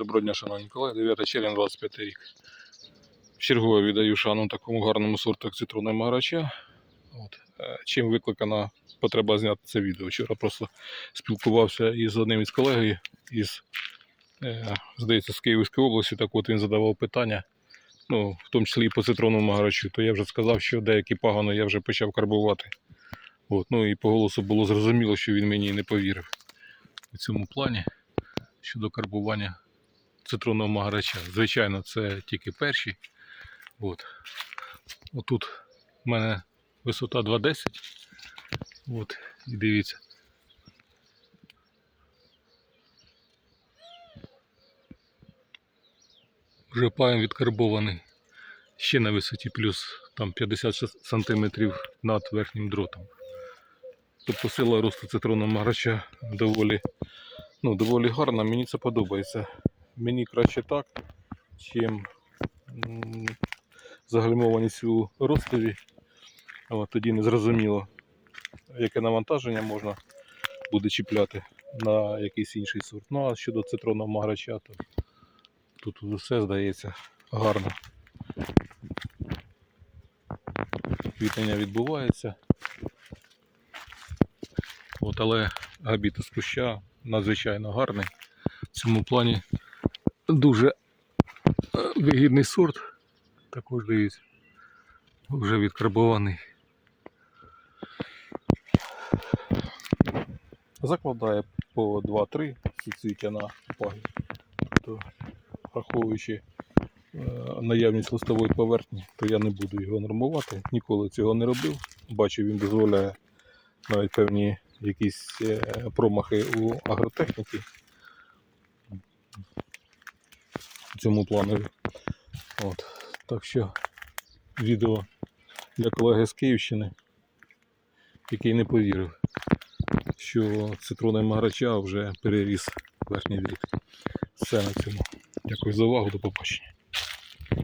Доброго дня, шановні колеги. 9 червня 25 рік. Чергове віддаю шану такому гарному сорту, як цитруна магарача. От. е, Чим викликана потреба зняти це відео. Вчора просто спілкувався із одним із колег із, е, здається, з Київської області. Так от він задавав питання, ну, в тому числі і по цитронному магарачу. То я вже сказав, що деякі пагано я вже почав карбувати. От. Ну і по голосу було зрозуміло, що він мені не повірив у цьому плані щодо карбування цитронного магарача. Звичайно, це тільки перші. От. Отут в мене висота 2,10. От, і дивіться. Вже паєм відкарбований ще на висоті плюс там 50 см над верхнім дротом. Тобто сила росту цитронного магарача доволі ну, доволі гарна, мені це подобається. Мені краще так, чим загальмованість у ростові. От, тоді не зрозуміло, яке навантаження можна буде чіпляти на якийсь інший сорт. Ну а щодо цитронного маграча, то тут все здається гарно. Квітнення відбувається. От, але габітус куща надзвичайно гарний. В цьому плані дуже е, вигідний сорт. Також дивіться, вже відкарбований. Закладає по 2-3 суцвіття на пагі. Тобто, враховуючи е, наявність листової поверхні, то я не буду його нормувати. Ніколи цього не робив. Бачу, він дозволяє навіть певні якісь е, промахи у агротехніки. В цьому планові. От. Так що відео для колеги з Київщини, який не повірив, що цитрона маграча вже переріс верхній дріт. Все на цьому. Дякую за увагу, до побачення.